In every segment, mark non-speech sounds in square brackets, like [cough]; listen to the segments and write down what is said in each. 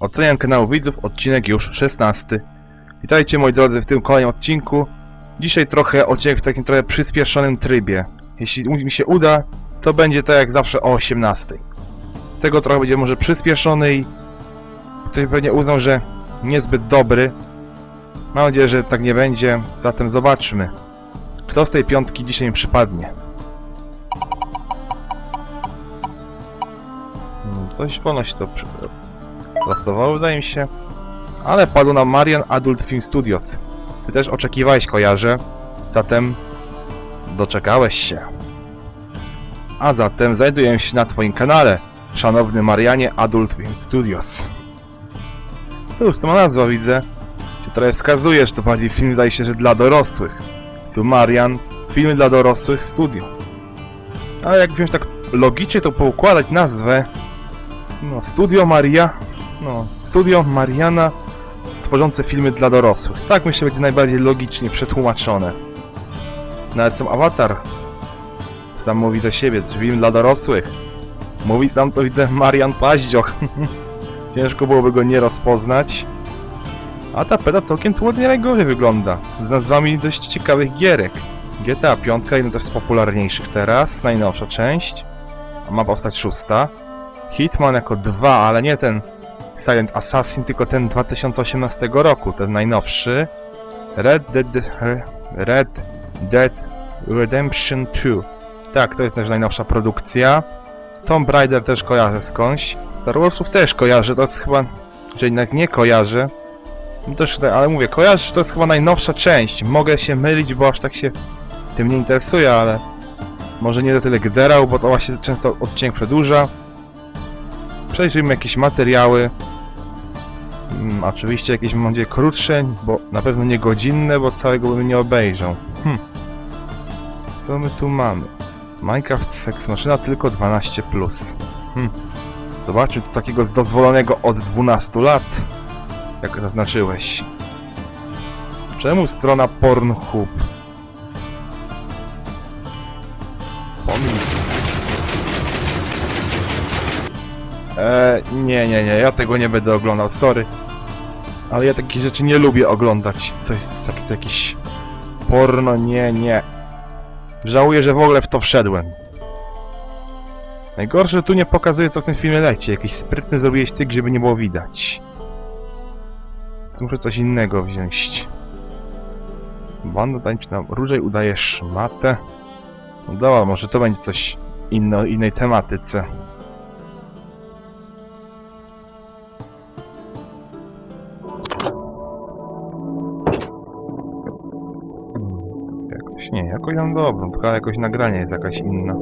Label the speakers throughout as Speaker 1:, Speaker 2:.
Speaker 1: Oceniam kanał widzów, odcinek już 16. Witajcie moi drodzy w tym kolejnym odcinku. Dzisiaj trochę odcinek w takim trochę przyspieszonym trybie. Jeśli mi się uda, to będzie tak jak zawsze o 18. Tego trochę będzie może przyspieszony i ktoś pewnie uznał, że niezbyt dobry. Mam nadzieję, że tak nie będzie, zatem zobaczmy, kto z tej piątki dzisiaj mi przypadnie. Hmm, Coś wolno się to przy... klasowało, wydaje mi się. Ale padło na Marian Adult Film Studios. Ty też oczekiwałeś, kojarzę. Zatem doczekałeś się. A zatem znajduję się na Twoim kanale, szanowny Marianie Adult Film Studios. Cóż, to ma nazwa, widzę. Się trochę wskazuje, że to bardziej film, zdaje się, że dla dorosłych. Tu Marian, filmy dla dorosłych studio. Ale jak wziąć tak logicznie to poukładać nazwę, no, Studio Maria, no, Studio Mariana tworzące filmy dla dorosłych. Tak myślę będzie najbardziej logicznie przetłumaczone. Nawet sam awatar sam mówi za siebie, film dla dorosłych. Mówi sam to widzę Marian Paździoch. [laughs] Ciężko byłoby go nie rozpoznać. A ta peta całkiem ładnie najgorzej wygląda. Z nazwami dość ciekawych gierek. GTA 5, jedna też z popularniejszych teraz, najnowsza część. A ma powstać szósta. Hitman jako dwa, ale nie ten Silent Assassin, tylko ten 2018 roku, ten najnowszy. Red Dead, Red Dead Redemption 2. Tak, to jest też najnowsza produkcja. Tomb Raider też kojarzę skądś. Star Warsów też kojarzę, to jest chyba... Czy jednak nie kojarzę. No Też, te- ale mówię, kojarzę, że to jest chyba najnowsza część. Mogę się mylić, bo aż tak się tym nie interesuje, ale... Może nie do tyle gderał, bo to właśnie często odcinek przedłuża. Przejrzyjmy jakieś materiały. Mm, oczywiście jakieś mam krótsze, bo na pewno nie godzinne, bo całego bym nie obejrzał. Hm. Co my tu mamy? Minecraft Sex Maszyna tylko 12+. Hm. Zobaczmy co takiego dozwolonego od 12 lat. Jak zaznaczyłeś. Czemu strona Pornhub? Eee, nie, nie, nie, ja tego nie będę oglądał, sorry. Ale ja takie rzeczy nie lubię oglądać. Coś z, jakiś porno, nie, nie. Żałuję, że w ogóle w to wszedłem. Najgorsze, że tu nie pokazuje, co w tym filmie leci. Jakiś sprytny zrobiłeś ty, żeby nie było widać. Więc muszę coś innego wziąć. Banda tańczyna różej udaje szmatę. No dobra, może to będzie coś inno, innej tematyce. Jakoś mam dobrą, tylko jakoś nagranie jest jakaś inna.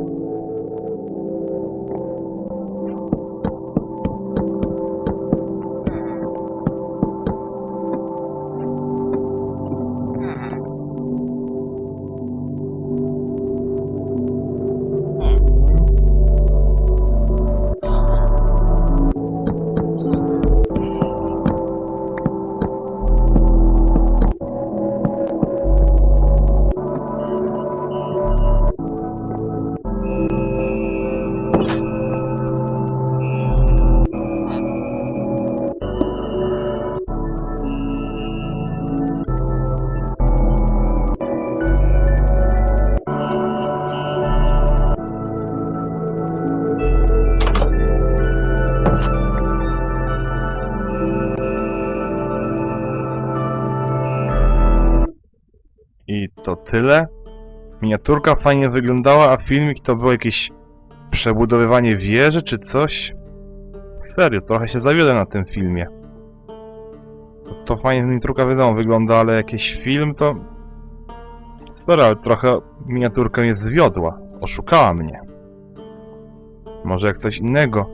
Speaker 1: Tyle. Miniaturka fajnie wyglądała, a filmik to było jakieś przebudowywanie wieży czy coś. Serio, trochę się zawiodłem na tym filmie. To, to fajnie miniaturka wiadomo wygląda, ale jakiś film to... Sorry, ale trochę miniaturka mnie zwiodła. Oszukała mnie. Może jak coś innego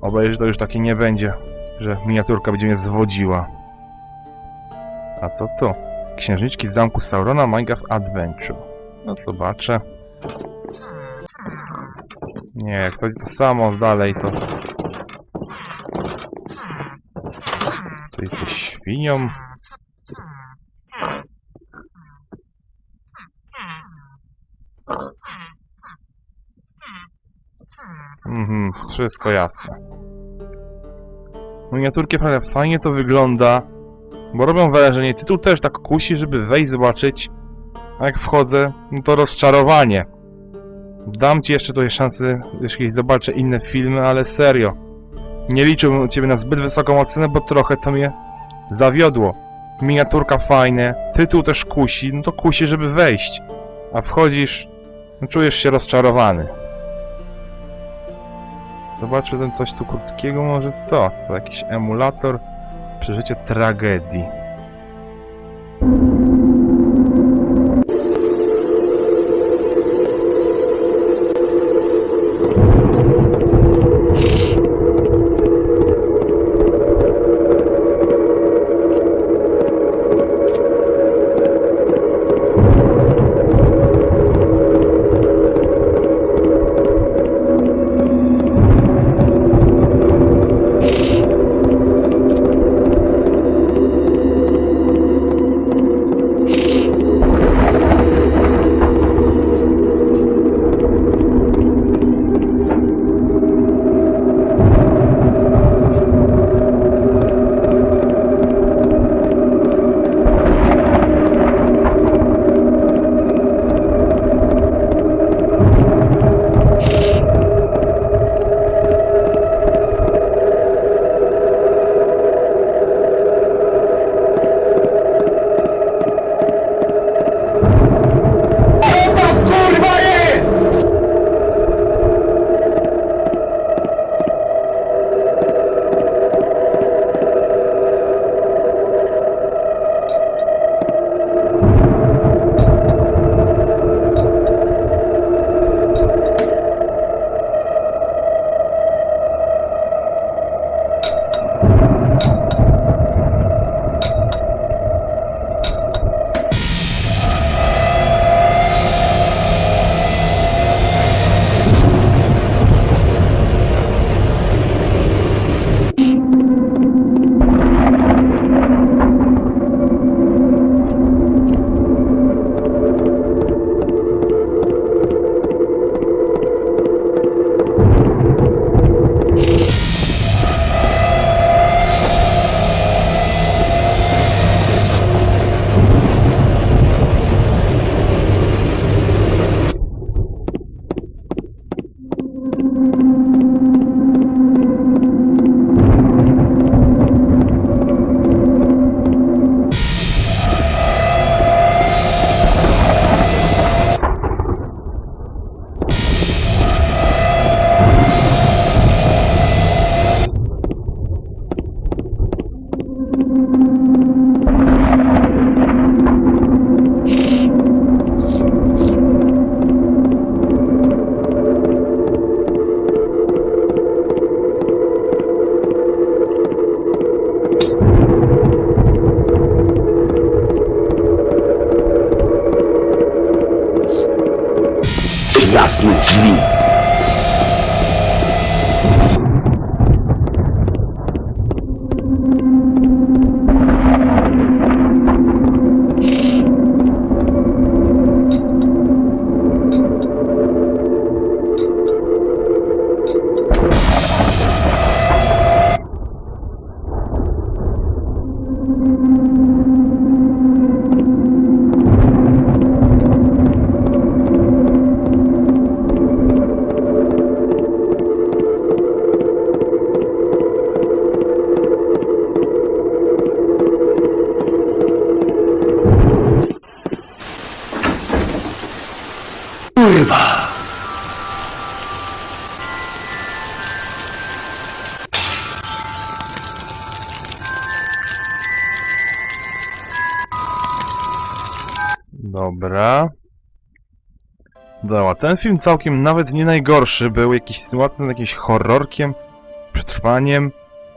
Speaker 1: obejrzy, to już takie nie będzie, że miniaturka będzie mnie zwodziła. A co to? Księżniczki z zamku Saurona Minecraft Adventure. No zobaczę. Nie, jak to to samo dalej, to... Ty jesteś świnią? Mhm, wszystko jasne. Miniaturki naprawdę fajnie to wygląda, bo robią wrażenie. Tytuł też tak kusi, żeby wejść, zobaczyć. A jak wchodzę, no to rozczarowanie. Dam ci jeszcze tutaj szansę, jeśli zobaczę inne filmy, ale serio. Nie liczyłbym u ciebie na zbyt wysoką ocenę, bo trochę to mnie zawiodło. Miniaturka fajne, tytuł też kusi, no to kusi, żeby wejść. A wchodzisz, no czujesz się rozczarowany. Zobaczmy ten coś tu krótkiego, może to, to jakiś emulator, przeżycie tragedii.
Speaker 2: Drzwi. Kurwa.
Speaker 1: Dobra. Dobra, ten film całkiem nawet nie najgorszy. Był jakiś sytuacja z jakimś horrorkiem, przetrwaniem.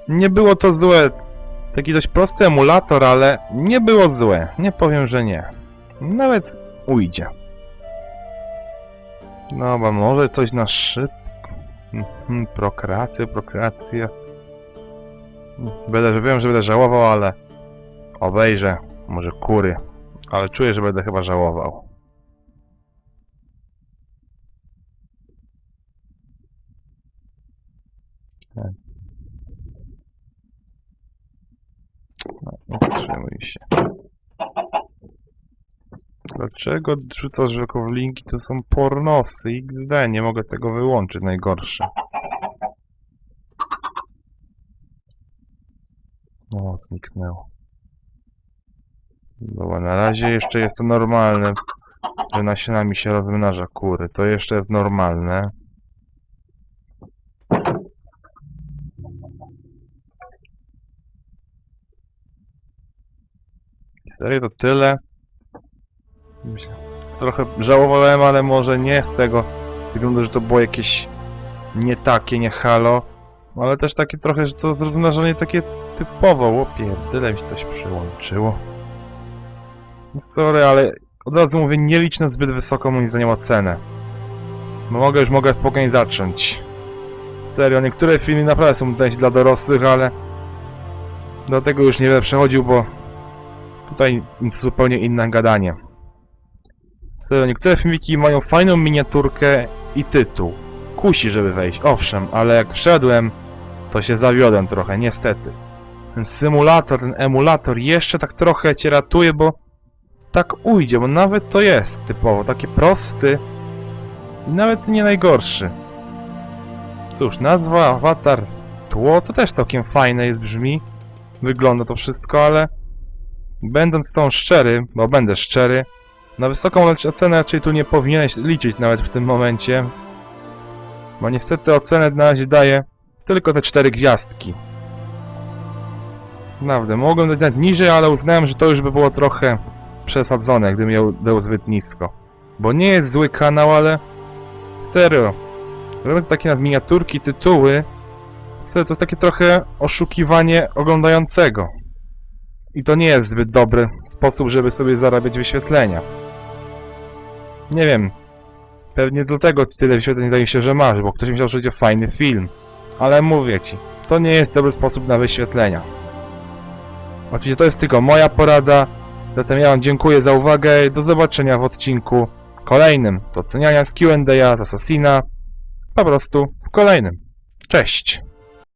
Speaker 1: Nie było to złe. Taki dość prosty emulator, ale nie było złe. Nie powiem, że nie. Nawet ujdzie. Dobra, może coś na szybko. Mhm, prokreacja, prokreacja. Będę, wiem, że będę żałował, ale obejrzę. Może kury. Ale czuję, że będę chyba żałował. Tak. Nie wstrzymuj się. Dlaczego rzucasz jako w linki? To są pornosy XD, nie mogę tego wyłączyć, najgorsze. O, zniknęło. Dobra, na razie jeszcze jest to normalne, że nasionami się rozmnaża kury. To jeszcze jest normalne. Serio, to tyle? Myślę- Trochę żałowałem, ale może nie z tego względu, że to było jakieś nie takie, nie halo. Ale też takie trochę, że to rozmnażanie takie typowo. Łopie, tyle mi się coś przyłączyło. Sorry, ale od razu mówię, nie licz na zbyt wysoką moim zdaniem ocenę. Mogę już mogę spokojnie zacząć. Serio, niektóre filmy naprawdę są tutaj dla dorosłych, ale do tego już nie będę przechodził, bo tutaj zupełnie inne gadanie. Serio, niektóre filmiki mają fajną miniaturkę i tytuł. Kusi, żeby wejść, owszem, ale jak wszedłem, to się zawiodłem trochę, niestety. Ten symulator, ten emulator jeszcze tak trochę cię ratuje, bo tak ujdzie, bo nawet to jest typowo, taki prosty i nawet nie najgorszy. Cóż, nazwa, awatar, tło to też całkiem fajne jest, brzmi. Wygląda to wszystko, ale będąc tą szczery, bo będę szczery, na wysoką ocenę raczej tu nie powinieneś liczyć nawet w tym momencie. Bo niestety ocenę na razie daję tylko te cztery gwiazdki. Naprawdę, mogłem dać niżej, ale uznałem, że to już by było trochę przesadzone, gdybym ją dał zbyt nisko. Bo nie jest zły kanał, ale serio. Robiąc takie nadminiaturki, tytuły, serio, to jest takie trochę oszukiwanie oglądającego. I to nie jest zbyt dobry sposób, żeby sobie zarabiać wyświetlenia. Nie wiem. Pewnie dlatego tyle wyświetleń wydaje mi się, że masz, bo ktoś myślał, że będzie fajny film. Ale mówię ci, to nie jest dobry sposób na wyświetlenia. Oczywiście to jest tylko moja porada. Zatem ja wam dziękuję za uwagę. Do zobaczenia w odcinku kolejnym. Z oceniania z Q&A, z Assassina. Po prostu w kolejnym. Cześć!